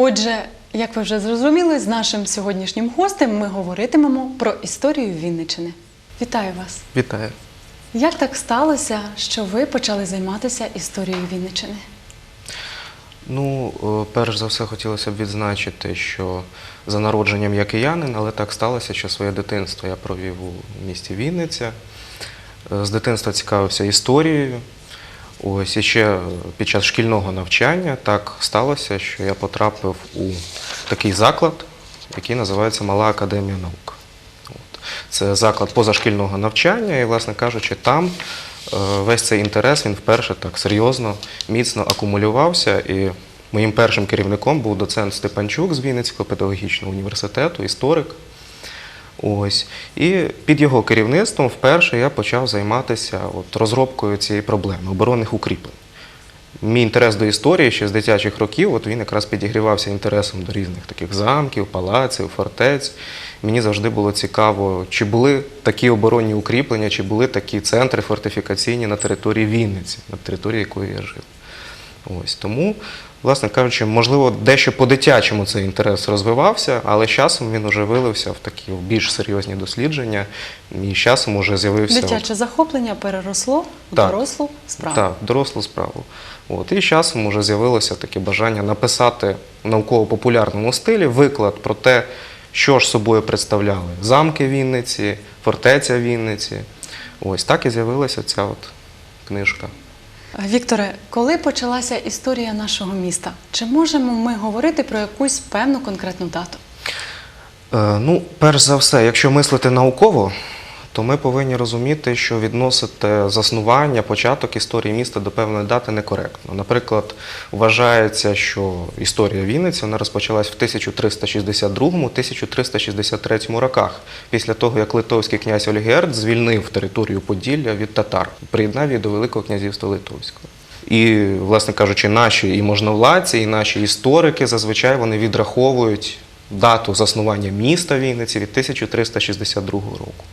Отже, як ви вже зрозуміли, з нашим сьогоднішнім гостем ми говоритимемо про історію Вінниччини. Вітаю вас! Вітаю. Як так сталося, що ви почали займатися історією Вінниччини? Ну, е, перш за все, хотілося б відзначити, що за народженням я киянин, але так сталося, що своє дитинство я провів у місті Вінниця. Е, З дитинства цікавився історією. Ось і ще під час шкільного навчання так сталося, що я потрапив у такий заклад, який називається Мала Академія наук. Це заклад позашкільного навчання, і, власне кажучи, там е, весь цей інтерес він вперше так серйозно, міцно акумулювався. І моїм першим керівником був доцент Степанчук з Вінницького педагогічного університету, історик. Ось. І під його керівництвом вперше я почав займатися от, розробкою цієї проблеми оборонних укріплень. Мій інтерес до історії ще з дитячих років, от він якраз підігрівався інтересом до різних таких замків, палаців, фортець. Мені завжди було цікаво, чи були такі оборонні укріплення, чи були такі центри фортифікаційні на території Вінниці, на території якої я жив. Ось тому, власне кажучи, можливо, дещо по-дитячому цей інтерес розвивався, але з часом він вже вилився в такі більш серйозні дослідження. І з часом вже з'явився Дитяче захоплення переросло в Так. дорослу справу. так, дорослу справу. От. І з часом вже з'явилося таке бажання написати в науково-популярному стилі виклад про те, що ж собою представляли замки Вінниці, фортеця Вінниці. Ось так і з'явилася ця от книжка. Вікторе, коли почалася історія нашого міста? Чи можемо ми говорити про якусь певну конкретну дату? Е, Ну, перш за все, якщо мислити науково, то ми повинні розуміти, що відносити заснування, початок історії міста до певної дати некоректно. Наприклад, вважається, що історія Вінниці вона розпочалась в 1362-1363 роках, після того, як литовський князь Ольгерд звільнив територію Поділля від татар, приєднав її до Великого князівства Литовського. І, власне кажучи, наші і можновладці, і наші історики зазвичай вони відраховують дату заснування міста Вінниці від 1362 року.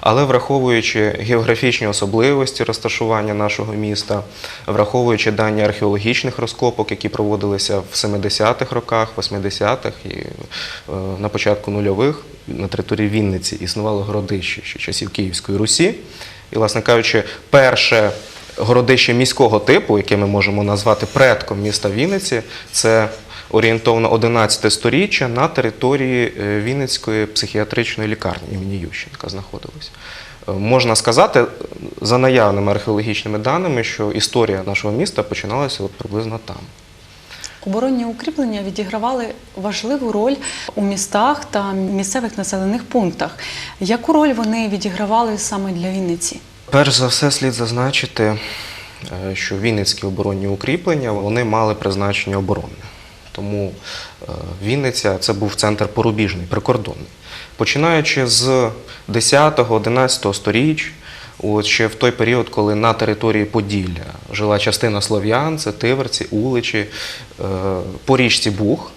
Але враховуючи географічні особливості розташування нашого міста, враховуючи дані археологічних розкопок, які проводилися в 70-х роках, 80-х і е, на початку нульових на території Вінниці існувало городище ще часів Київської Русі. І, власне кажучи, перше городище міського типу, яке ми можемо назвати предком міста Вінниці, це орієнтовно 11 сторіччя на території е, Вінницької психіатричної лікарні імені Ющенка знаходилось. Е, Можна сказати, е, за наявними археологічними даними, що історія нашого міста починалася от приблизно там. Оборонні укріплення відігравали важливу роль у містах та місцевих населених пунктах. Яку роль вони відігравали саме для Вінниці? Перш за все, слід зазначити, що вінницькі оборонні укріплення вони мали призначення оборонне. Тому е, Вінниця це був центр порубіжний, прикордонний. Починаючи з 10-11 сторіч, от ще в той період, коли на території Поділля жила частина слов'ян, це Тиверці, Уличі, е, по річці Буг,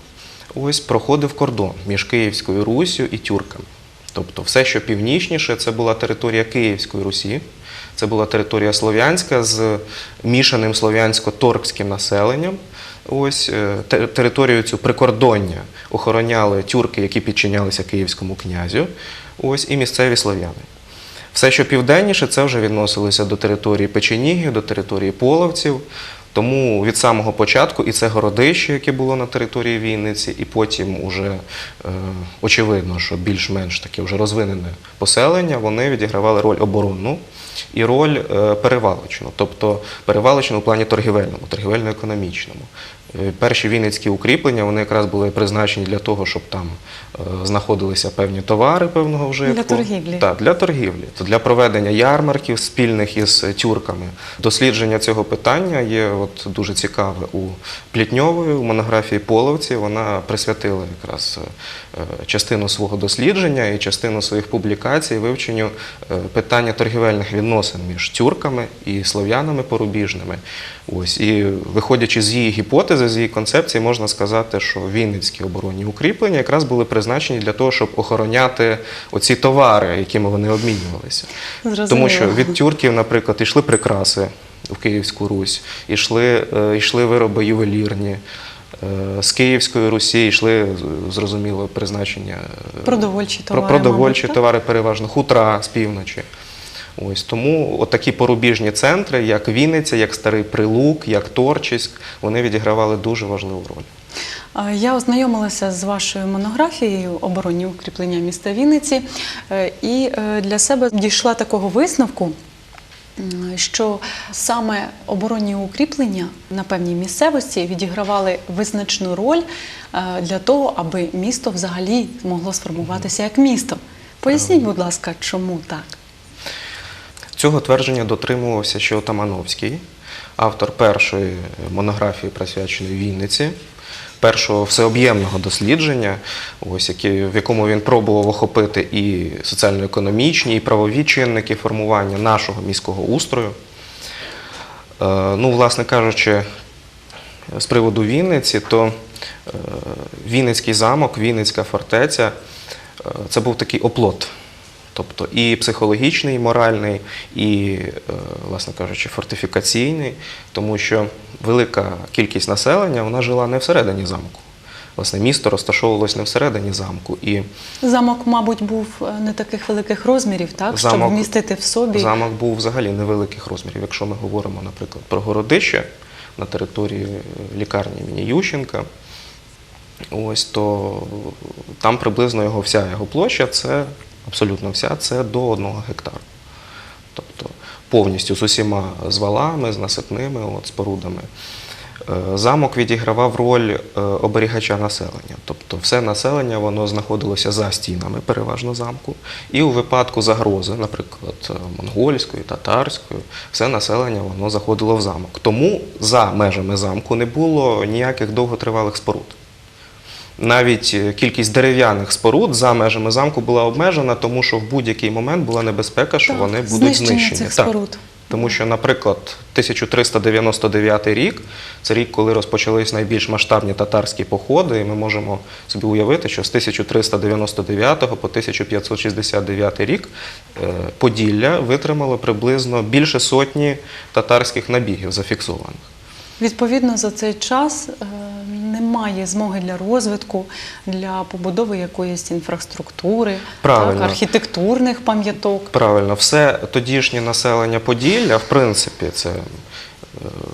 ось проходив кордон між Київською Руссю і тюрками. Тобто все, що північніше, це була територія Київської Русі, це була територія слов'янська з мішаним слов'янсько-торкським населенням. Ось е, територію цю прикордоння охороняли тюрки, які підчинялися київському князю, ось і місцеві слов'яни. Все, що південніше, це вже відносилося до території печенігів, до території половців. Тому від самого початку і це городище, яке було на території Вінниці, і потім уже е, очевидно, що більш-менш таке вже розвинене поселення, вони відігравали роль оборонну і роль е, перевалочну, тобто перевалочну у плані торгівельному, торгівельно-економічному. Перші вінницькі укріплення вони якраз були призначені для того, щоб там е, знаходилися певні товари певного вжитку. Для торгівлі. Так, для торгівлі, для проведення ярмарків спільних із тюрками. Дослідження цього питання є от дуже цікаве у Плітньової, у монографії Половці. Вона присвятила якраз е, частину свого дослідження і частину своїх публікацій вивченню е, питання торгівельних відносин між тюрками і слов'янами порубіжними. Ось і виходячи з її гіпотези, з її концепції, можна сказати, що вінницькі оборонні укріплення якраз були призначені для того, щоб охороняти оці товари, якими вони обмінювалися. Зрозуміло. Тому що від тюрків, наприклад, йшли прикраси в Київську Русь, йшли, е, йшли вироби ювелірні. Е, З Київської Русі йшли зрозуміло призначення е, Продовольчі про- товари, продовольчі мабуть, товари, переважно хутра з півночі. Ось тому от такі порубіжні центри, як Вінниця, як Старий Прилук, як Торчиськ, вони відігравали дуже важливу роль. Я ознайомилася з вашою монографією оборонні укріплення міста Вінниці е, і е, для себе дійшла такого висновку. Що саме оборонні укріплення на певній місцевості відігравали визначну роль е, для того, аби місто взагалі могло сформуватися як місто. Поясніть, будь ласка, чому так? Цього твердження дотримувався ще Отамановський, автор першої монографії, присвяченої Вінниці, першого всеоб'ємного дослідження, ось, які, в якому він пробував охопити і соціально-економічні, і правові чинники формування нашого міського устрою. Е, Ну, власне кажучи, з приводу Вінниці, то е, Вінницький замок, Вінницька фортеця е, це був такий оплот. Тобто і психологічний, і моральний, і, е, власне кажучи, фортифікаційний, тому що велика кількість населення вона жила не всередині замку. Власне, місто розташовувалось не всередині замку. І Замок, мабуть, був е, не таких великих розмірів, так щоб вмістити в собі. Замок був взагалі невеликих розмірів. Якщо ми говоримо, наприклад, про городище на території е, лікарні імені Ющенка, ось то там приблизно його вся його площа, це абсолютно вся, це до одного гектару. Тобто повністю з усіма звалами, з насипними от, спорудами. Е, Замок відігравав роль е, оберігача населення, тобто все населення воно знаходилося за стінами, переважно замку, і у випадку загрози, наприклад, е, монгольської, татарської, все населення воно заходило в замок. Тому за межами замку не було ніяких довготривалих споруд. Навіть е, кількість дерев'яних споруд за межами замку була обмежена, тому що в будь-який момент була небезпека, що Так, вони будуть знищення знищені. цих Так. споруд. Тому що, наприклад, 1399 рік це рік, коли розпочались найбільш масштабні татарські походи, і ми можемо собі уявити, що з 1399 по 1569 рік е, Поділля витримало приблизно більше сотні татарських набігів зафіксованих. Відповідно, за цей час е, немає змоги для розвитку, для побудови якоїсь інфраструктури, так, архітектурних пам'яток. Правильно, все тодішнє населення Поділля, в принципі, це. е,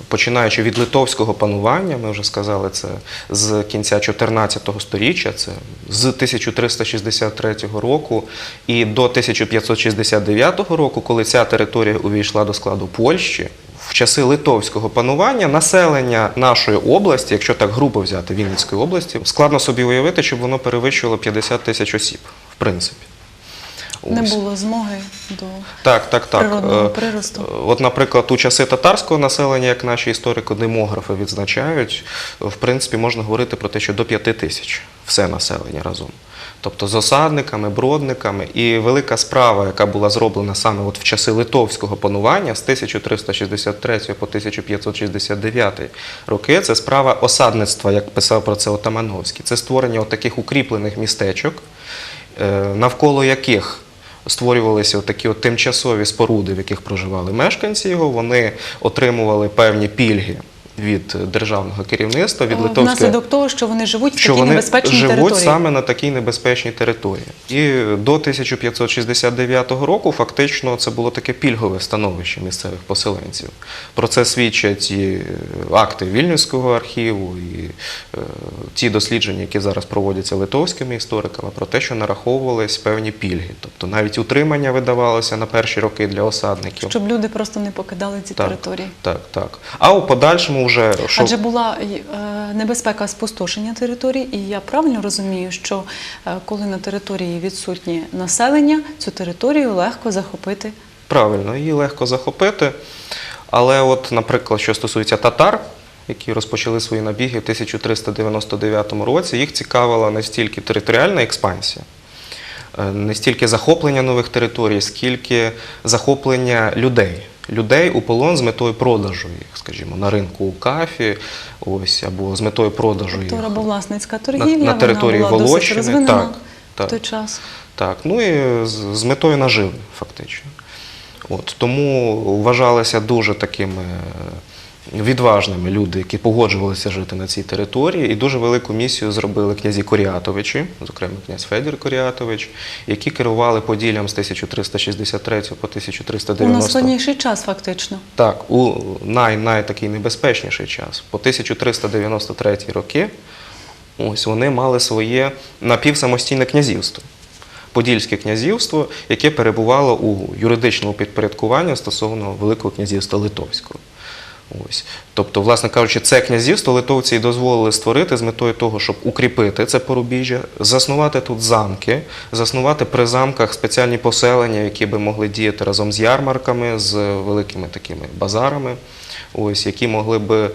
Починаючи від литовського панування, ми вже сказали це з кінця 14 століття, це з 1363 року і до 1569 року, коли ця територія увійшла до складу Польщі, в часи литовського панування населення нашої області, якщо так грубо взяти Вінницької області, складно собі уявити, щоб воно перевищувало 50 тисяч осіб, в принципі. Не було змоги до Так, так, так. природного Е, приросту. От, наприклад, у часи татарського населення, як наші історико-демографи відзначають, в принципі, можна говорити про те, що до п'яти тисяч все населення разом. Тобто з осадниками, бродниками. І велика справа, яка була зроблена саме от в часи литовського панування з 1363 по 1569 роки, це справа осадництва, як писав про це Отамановський. Це створення от таких укріплених містечок, е, навколо яких створювалися такі тимчасові споруди, в яких проживали мешканці його. Вони отримували певні пільги від державного керівництва, від Е, Внаслідок того, що вони живуть в що такій вони небезпечній живуть території. саме на такій небезпечній території. І до 1569 року фактично це було таке пільгове становище місцевих поселенців. Про це свідчать і е, акти Вільнюського архіву, і е, ті дослідження, які зараз проводяться литовськими істориками, про те, що нараховувались певні пільги. Тобто навіть утримання видавалося на перші роки для осадників. Щоб люди просто не покидали ці Так, території. Так, так. А у подальшому вже що Адже була е, небезпека спустошення території, і я правильно розумію, що е, коли на території відсутнє населення, цю територію легко захопити. Правильно, її легко захопити. Але, от, наприклад, що стосується татар, які розпочали свої набіги в 1399 році, їх цікавила не стільки територіальна експансія, е, не стільки захоплення нових територій, скільки захоплення людей. Людей у полон з метою продажу їх, скажімо, на ринку у кафі, ось, або з метою продажу їх. Рабовласницька на, торгівля, на території вона була досить розвинена Так, в той час. Так, ну і з, з метою наживи, фактично. От, тому вважалися дуже такими відважними люди, які погоджувалися жити на цій території, і дуже велику місію зробили князі Коріатовичі, зокрема князь Федір Коріатович, які керували Поділлям з 1363 по У 1390. найскладніший час, фактично. Так, у най, най такий небезпечніший час. По 1393 роки ось вони мали своє напівсамостійне князівство. Подільське князівство, яке перебувало у юридичному підпорядкуванні стосовно Великого князівства Литовського. Ось. Тобто, власне кажучи, це князівство литовці і дозволили створити з метою того, щоб укріпити це порубіжжя, заснувати тут замки, заснувати при замках спеціальні поселення, які би могли діяти разом з ярмарками, з великими такими базарами, ось, які могли би е,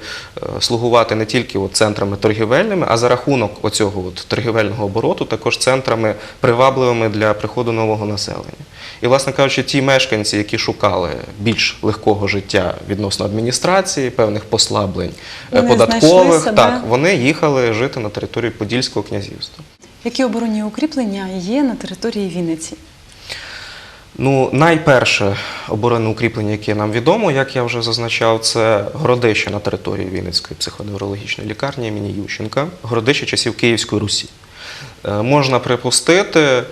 слугувати не тільки от центрами торгівельними, а за рахунок оцього от торгівельного обороту також центрами привабливими для приходу нового населення. І, власне кажучи, ті мешканці, які шукали більш легкого життя відносно адміністрації, певних послаблень е, Вони податкових, так, вони їхали жити на території Подільського князівства. Які оборонні укріплення є на території Вінниці? Ну, найперше оборонне укріплення, яке нам відомо, як я вже зазначав, це городище на території Вінницької психодеврологічної лікарні імені Ющенка, городище часів Київської Русі. Е, Можна припустити, е,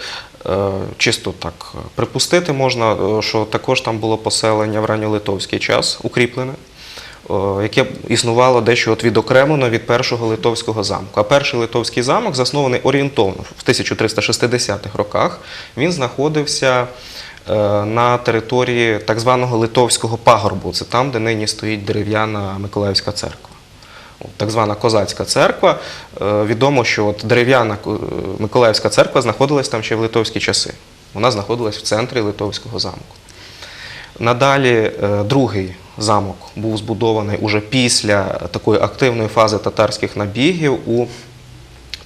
чисто так припустити можна, е, що також там було поселення в ранньолитовський час укріплене, яке існувало дещо от відокремлено від першого литовського замку. А перший литовський замок, заснований орієнтовно в 1360-х роках, він знаходився на території так званого литовського пагорбу. Це там, де нині стоїть дерев'яна Миколаївська церква. Так звана козацька церква. Е, Відомо, що от дерев'яна е, Миколаївська церква знаходилась там ще в литовські часи. Вона знаходилась в центрі Литовського замку. Надалі е, другий замок був збудований уже після такої активної фази татарських набігів у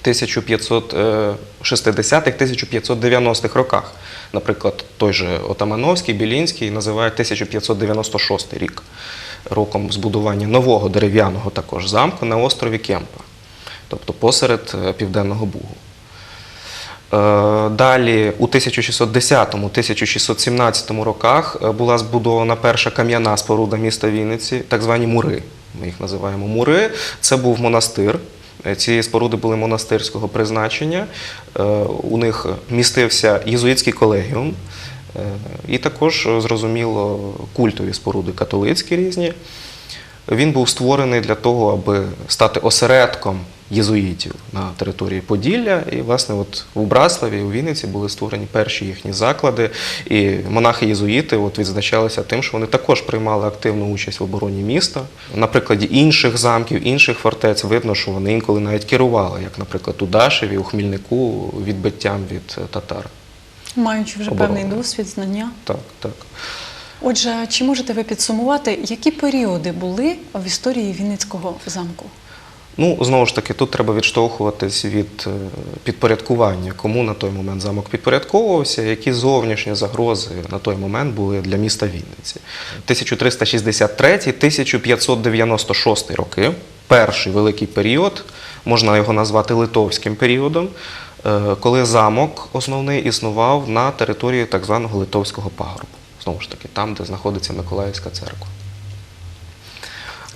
1560-1590-х роках. Наприклад, той же Отамановський, Білінський називають 1596 рік роком збудування нового дерев'яного також замку на острові Кемпа, тобто посеред е, Південного Бугу. Е, Далі у 1610-1617 роках е, була збудована перша кам'яна споруда міста Вінниці, так звані мури. Ми їх називаємо мури. Це був монастир. Е, Ці споруди були монастирського призначення. Е, У них містився єзуїтський колегіум, е, і також, зрозуміло, культові споруди католицькі різні. Він був створений для того, аби стати осередком єзуїтів на території Поділля. І, власне, от у Браславі, у Вінниці були створені перші їхні заклади. І монахи-єзуїти от відзначалися тим, що вони також приймали активну участь в обороні міста. На прикладі інших замків, інших фортець видно, що вони інколи навіть керували, як, наприклад, у Дашеві, у Хмільнику, відбиттям від татар. Маючи вже Оборона. певний досвід, знання. Так, так. Отже, чи можете ви підсумувати, які періоди були в історії Вінницького замку? Ну, знову ж таки, тут треба відштовхуватись від е, підпорядкування, кому на той момент замок підпорядковувався, які зовнішні загрози на той момент були для міста Вінниці. 1363-1596 роки, перший великий період, можна його назвати литовським періодом, е, коли замок основний існував на території так званого Литовського пагорбу. Знову ж таки, там, де знаходиться Миколаївська церква.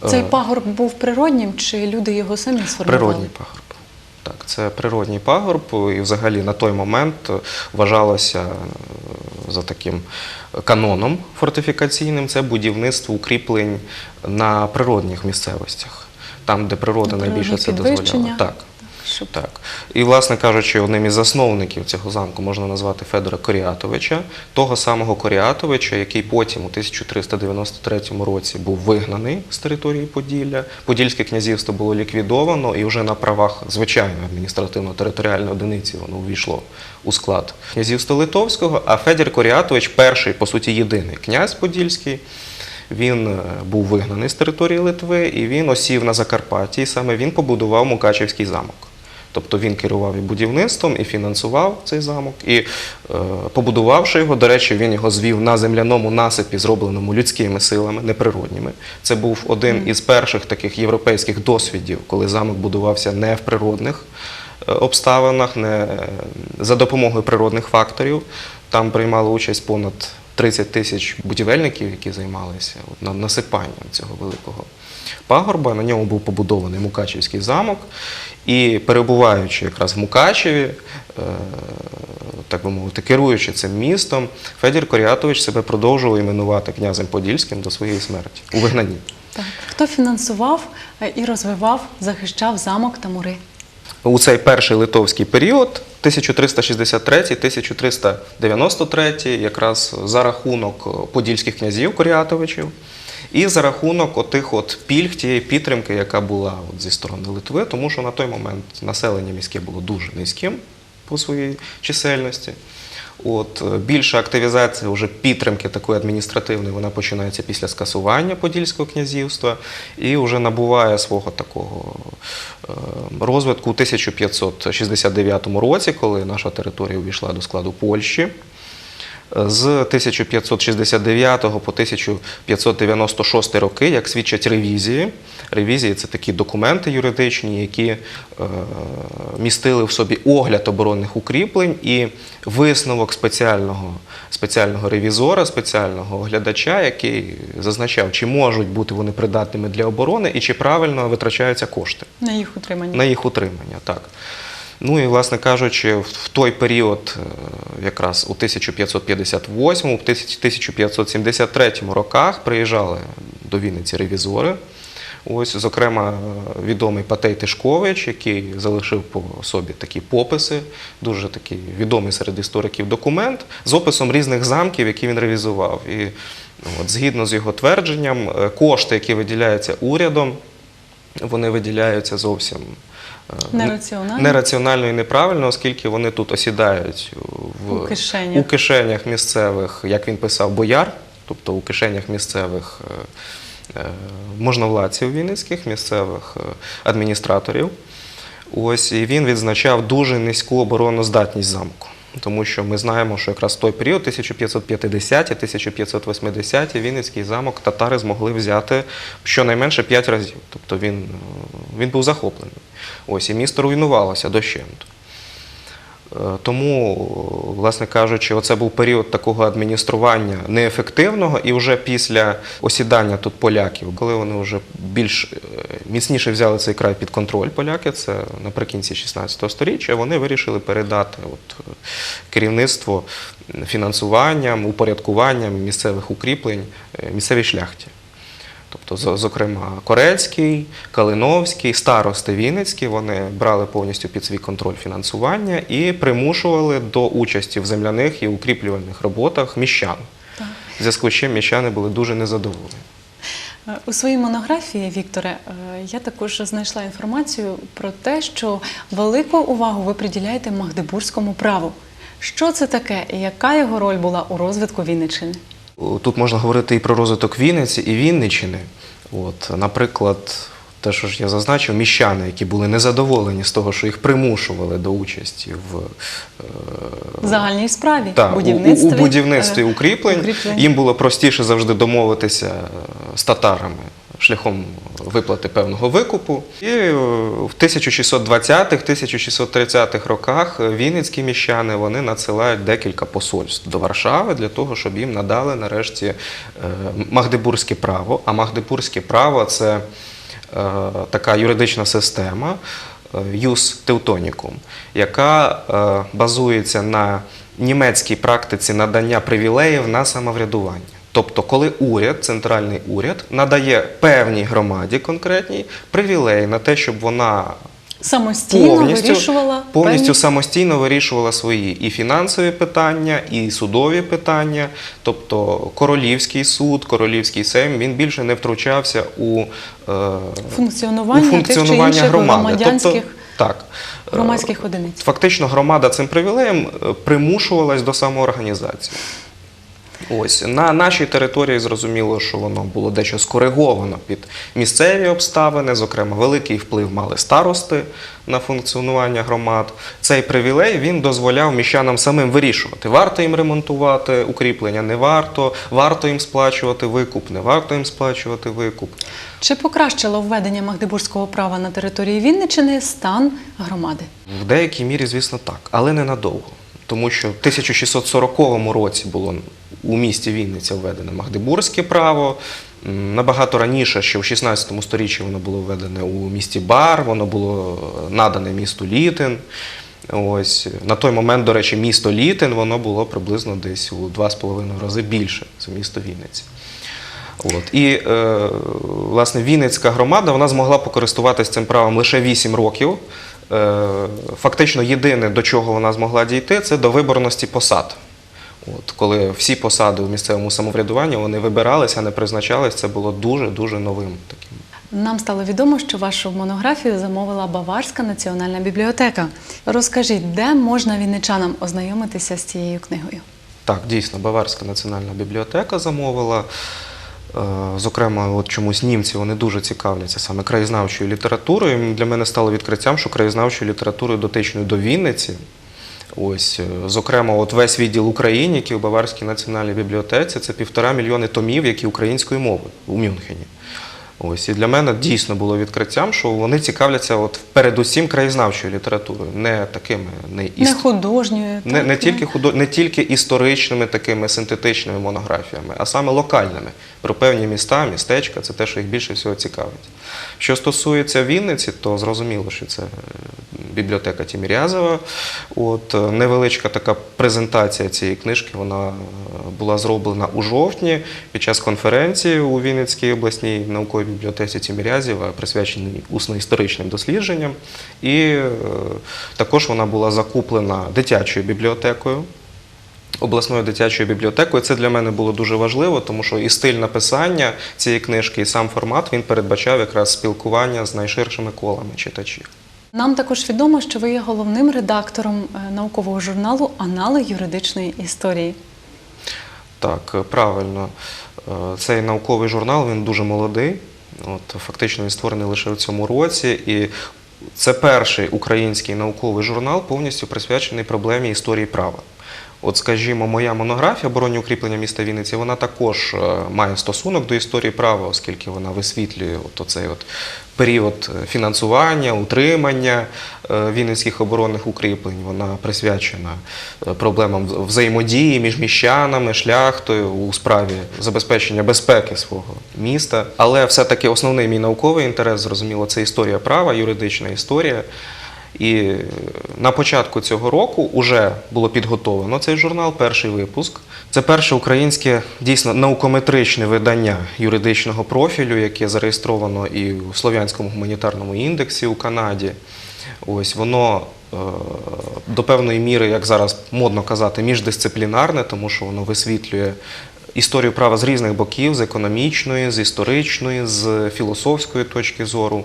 Цей Е, пагорб був природнім, чи люди його самі сформували? Природній пагорб. Так, це природній пагорб, і взагалі на той момент вважалося е, за таким каноном фортифікаційним це будівництво укріплень на природних місцевостях, там, де природа На найбільше це дозволяла. Так. Щоб Так. І, власне кажучи, одним із засновників цього замку можна назвати Федора Коріатовича, того самого Коріатовича, який потім у 1393 році був вигнаний з території Поділля. Подільське князівство було ліквідовано, і вже на правах звичайної адміністративно-територіальної одиниці воно увійшло у склад князівства Литовського. А Федір Коріатович, перший, по суті, єдиний князь Подільський. Він е, був вигнаний з території Литви і він осів на Закарпатті. І саме він побудував Мукачевський замок. Тобто він керував і будівництвом, і фінансував цей замок. І е, побудувавши його, до речі, він його звів на земляному насипі, зробленому людськими силами, неприродніми. Це був один із перших таких європейських досвідів, коли замок будувався не в природних е, обставинах, не е, за допомогою природних факторів. Там приймало участь понад 30 тисяч будівельників, які займалися на- насипанням цього великого пагорба. На ньому був побудований Мукачівський замок. І перебуваючи якраз в Мукачеві, е, так би мовити, керуючи цим містом, Федір Корятович себе продовжував іменувати князем Подільським до своєї смерті у вигнанні. Так. Хто фінансував е, і розвивав, захищав замок та мури? У цей перший литовський період, 1363-1393, якраз за рахунок подільських князів Корятовичів і за рахунок отих от пільг, тієї підтримки, яка була от зі сторони Литви, тому що на той момент населення міське було дуже низьким по своїй чисельності. От е, більша активізація вже підтримки такої адміністративної вона починається після скасування Подільського князівства і вже набуває свого такого е, розвитку у 1569 році, коли наша територія увійшла до складу Польщі. З 1569 по 1596 роки, як свідчать ревізії. Ревізії це такі документи юридичні, які е, містили в собі огляд оборонних укріплень і висновок спеціального, спеціального ревізора, спеціального оглядача, який зазначав, чи можуть бути вони придатними для оборони і чи правильно витрачаються кошти На їх утримання. на їх утримання. Так. Ну і, власне кажучи, в- той період, е, якраз у 1558, у 1573 роках приїжджали до Вінниці ревізори. Ось, зокрема, е, відомий Патей Тишкович, який залишив по собі такі пописи, дуже такий відомий серед істориків документ з описом різних замків, які він ревізував. І ну, от, згідно з його твердженням, е, кошти, які виділяються урядом, вони виділяються зовсім Нераціонально? нераціонально і неправильно, оскільки вони тут осідають в У кишенях. у кишенях місцевих, як він писав, бояр, тобто у кишенях місцевих е, е, можновладців вінницьких, місцевих е, адміністраторів. Ось і він відзначав дуже низьку обороноздатність замку. Тому що ми знаємо, що якраз той період, 1550-1580, Вінницький замок татари змогли взяти щонайменше 5 разів. Тобто він, е, він був захоплений. Ось і місто руйнувалося дощенту. Е, Тому, власне кажучи, оце був період такого адміністрування неефективного, і вже після осідання тут поляків, коли вони вже більш е, міцніше взяли цей край під контроль, поляки, це наприкінці 16 століття, вони вирішили передати от, е, керівництво фінансуванням, упорядкуванням місцевих укріплень е, місцевій шляхті. Тобто, зокрема, Корецький, Калиновський, старости Вінницькі, вони брали повністю під свій контроль фінансування і примушували до участі в земляних і укріплювальних роботах міщан. В зв'язку з чим міщани були дуже незадоволені. У своїй монографії, Вікторе, е, я також знайшла інформацію про те, що велику увагу ви приділяєте Магдебурзькому праву. Що це таке і яка його роль була у розвитку Вінниччини? Тут можна говорити і про розвиток Вінниці, і Вінниччини. От, наприклад, те, що ж я зазначив, міщани, які були незадоволені з того, що їх примушували до участі в е, загальній справі, та, у- будівництві, у, у будівництві е, укріплень. укріплень. Їм було простіше завжди домовитися е, з татарами шляхом виплати певного викупу. І е, в 1620-1630-х роках е, вінницькі міщани вони надсилають декілька посольств до Варшави для того, щоб їм надали нарешті е, магдебурзьке право. А магдебурзьке право це е, така юридична система юс теутонікум, яка е, базується на німецькій практиці надання привілеїв на самоврядування. Тобто, коли уряд, центральний уряд, надає певній громаді конкретній привілеї на те, щоб вона самостійно повністю, вирішувала повністю певні- самостійно вирішувала свої і фінансові питання, і судові питання. Тобто королівський суд, королівський сейм він більше не втручався у, е, функціонування, у функціонування тих чи громади. громадянських Тобто, так, громадських одиниць. Фактично громада цим привілеєм е, примушувалась до самоорганізації. Ось на нашій території зрозуміло, що воно було дещо скориговано під місцеві обставини. Зокрема, великий вплив мали старости на функціонування громад. Цей привілей він дозволяв міщанам самим вирішувати, варто їм ремонтувати укріплення, не варто, варто їм сплачувати викуп, не варто їм сплачувати викуп. Чи покращило введення Магдебурзького права на території Вінниччини стан громади? В деякій мірі, звісно, так, але ненадовго. Тому що в 1640 році було у місті Вінниця введене Магдебурзьке право. Набагато раніше, ще в 16 сторіччі, воно було введене у місті Бар, воно було е, надане місту Літин. Ось на той момент, до речі, місто Літин воно було приблизно десь у 2,5 рази більше за місто Вінниця. От. І е, власне Вінницька громада вона змогла покористуватися цим правом лише 8 років. Е, фактично, єдине, до чого вона змогла дійти, це до виборності посад. От, коли всі посади у місцевому самоврядуванні вони вибиралися, не призначались, це було дуже-дуже новим таким. Нам стало відомо, що вашу монографію замовила Баварська національна бібліотека. Розкажіть, де можна вінничанам ознайомитися з цією книгою? Так, дійсно, Баварська національна бібліотека замовила. Е, Зокрема, от чомусь німці вони дуже цікавляться саме краєзнавчою літературою. Для мене стало відкриттям, що краєзнавчою літературою дотичною до Вінниці. Ось, е, зокрема, от весь відділ України, який у Баварській національній бібліотеці, це півтора мільйони томів, які української мови у Мюнхені. Ось і для мене дійсно було відкриттям, що вони цікавляться от передусім краєзнавчою літературою, не такими не Не художньою. не, так, не, тільки худо... не тільки історичними такими синтетичними монографіями, а саме локальними про певні міста, містечка це те, що їх більше всього цікавить. Що стосується Вінниці, то зрозуміло, що це е, бібліотека Тімірязева. От е, невеличка така презентація цієї книжки вона е, була зроблена у жовтні під час конференції у Вінницькій обласній науковій бібліотеці Тімірязєва, присвяченій усно-історичним дослідженням. І е, також вона була закуплена дитячою бібліотекою. Обласною дитячою бібліотекою це для мене було дуже важливо, тому що і стиль написання цієї книжки, і сам формат він передбачав якраз спілкування з найширшими колами читачів. Нам також відомо, що ви є головним редактором е, наукового журналу Анали юридичної історії. Так, правильно. Е, Цей науковий журнал він дуже молодий. От, фактично він створений лише в цьому році. І це перший український науковий журнал, повністю присвячений проблемі історії права. От, скажімо, моя монографія оборонні укріплення міста Вінниці, вона також е, має стосунок до історії права, оскільки вона висвітлює от оцей от період е, фінансування, утримання е, вінницьких оборонних укріплень. Вона присвячена проблемам взаємодії між міщанами, шляхтою у справі забезпечення безпеки свого міста. Але все-таки основний мій науковий інтерес, зрозуміло, це історія права, юридична історія. І на початку цього року вже було підготовлено цей журнал, перший випуск. Це перше українське дійсно наукометричне видання юридичного профілю, яке зареєстровано і у Слов'янському гуманітарному індексі у Канаді. Ось воно е, до певної міри, як зараз модно казати, міждисциплінарне, тому що воно висвітлює історію права з різних боків, з економічної, з історичної, з філософської точки зору.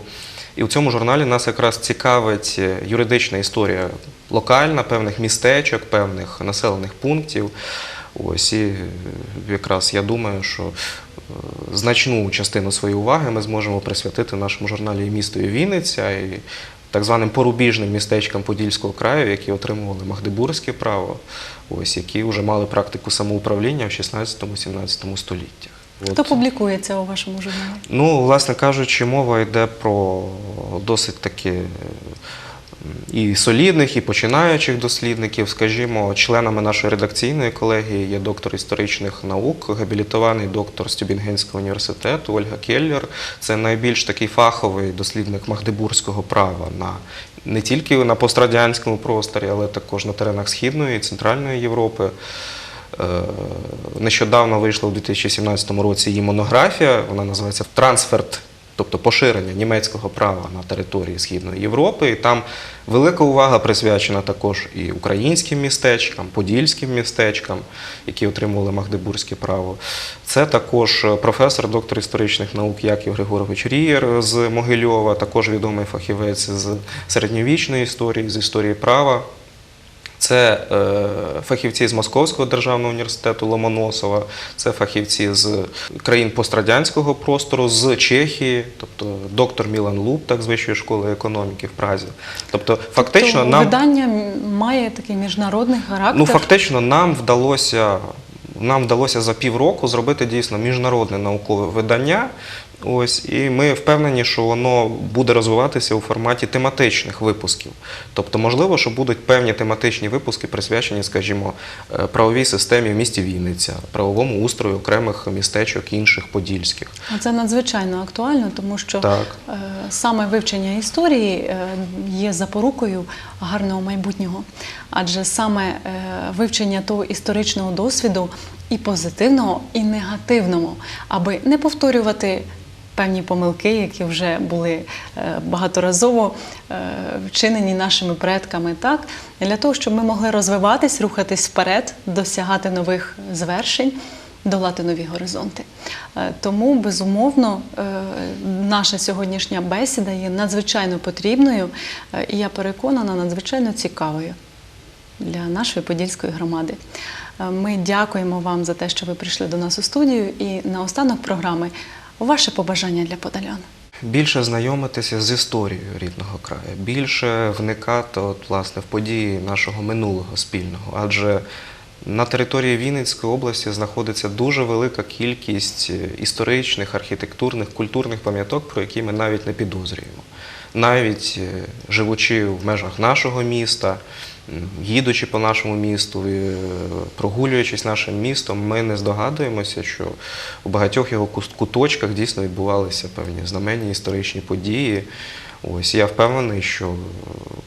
І в цьому журналі нас якраз цікавить е, юридична історія локальна, певних містечок, певних населених пунктів. Ось і е, якраз я думаю, що е, значну частину своєї уваги ми зможемо присвятити нашому журналі і місту Вінниця, і так званим порубіжним містечкам Подільського краю, які отримували Магдебурзьке право, ось які вже мали практику самоуправління в 16-17 століттях. Хто От. публікує це у вашому журналі? Ну, власне кажучи, мова йде про досить таки і солідних, і починаючих дослідників. Скажімо, членами нашої редакційної колегії є доктор історичних наук, габілітований доктор Стюбінгенського університету Ольга Келлер. Це найбільш такий фаховий дослідник магдебурзького права на не тільки на пострадянському просторі, але також на теренах Східної і Центральної Європи. Е, Нещодавно вийшла у 2017 році її монографія, вона називається Трансферт, тобто поширення німецького права на території Східної Європи. І там велика увага присвячена також і українським містечкам, подільським містечкам, які отримували Магдебурзьке право. Це також професор, доктор історичних наук Яків Григорович Рієр з Могильова, також відомий фахівець з середньовічної історії, з історії права. Це е, фахівці з Московського державного університету Ломоносова, це фахівці з країн пострадянського простору, з Чехії, тобто доктор Мілан Луп, так з Вищої школи економіки в Празі. Тобто, фактично, Тобто нам видання має такий міжнародний характер. Ну, фактично, нам вдалося, нам вдалося за півроку зробити дійсно міжнародне наукове видання. Ось, і ми впевнені, що воно буде розвиватися у форматі тематичних випусків. Тобто, можливо, що будуть певні тематичні випуски, присвячені, скажімо, е, правовій системі в місті Вінниця, правовому устрою окремих містечок інших подільських. А Це надзвичайно актуально, тому що Так. е, саме вивчення історії е, є запорукою гарного майбутнього. Адже саме вивчення того історичного досвіду і позитивного, і негативного, аби не повторювати. Певні помилки, які вже були е, багаторазово е, вчинені нашими предками, так для того, щоб ми могли розвиватись, рухатись вперед, досягати нових звершень, долати нові горизонти. Е, Тому, безумовно, наша сьогоднішня бесіда є надзвичайно потрібною і я переконана, надзвичайно цікавою для нашої подільської громади. Ми дякуємо вам за те, що ви прийшли до нас у студію. І наостанок програми ваше побажання для подолян. Більше знайомитися з історією рідного краю, більше вникати от, власне, в події нашого минулого спільного. Адже на території Вінницької області знаходиться дуже велика кількість е, історичних, архітектурних, культурних пам'яток, про які ми навіть не підозрюємо. Навіть е, живучи в межах нашого міста, їдучи по нашому місту, е, прогулюючись нашим містом, ми не здогадуємося, що у багатьох його куточках дійсно відбувалися певні знаменні історичні події. Ось я впевнений, що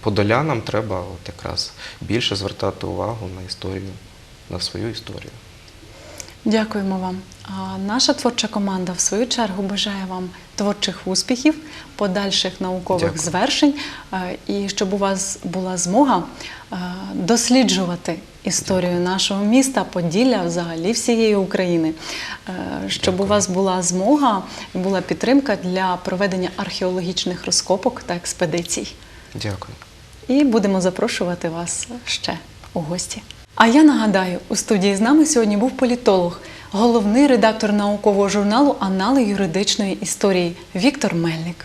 подолянам треба от якраз більше звертати увагу на історію, на свою історію. Дякуємо вам. А наша творча команда, в свою чергу, бажає вам творчих успіхів, подальших наукових Дякую. звершень, і щоб у вас була змога досліджувати історію нашого міста, Поділля, взагалі всієї України, щоб у вас була змога і була підтримка для проведення археологічних розкопок та експедицій. Дякую. І будемо запрошувати вас ще у гості. А я нагадаю, у студії з нами сьогодні був політолог, головний редактор наукового журналу Анали юридичної історії Віктор Мельник.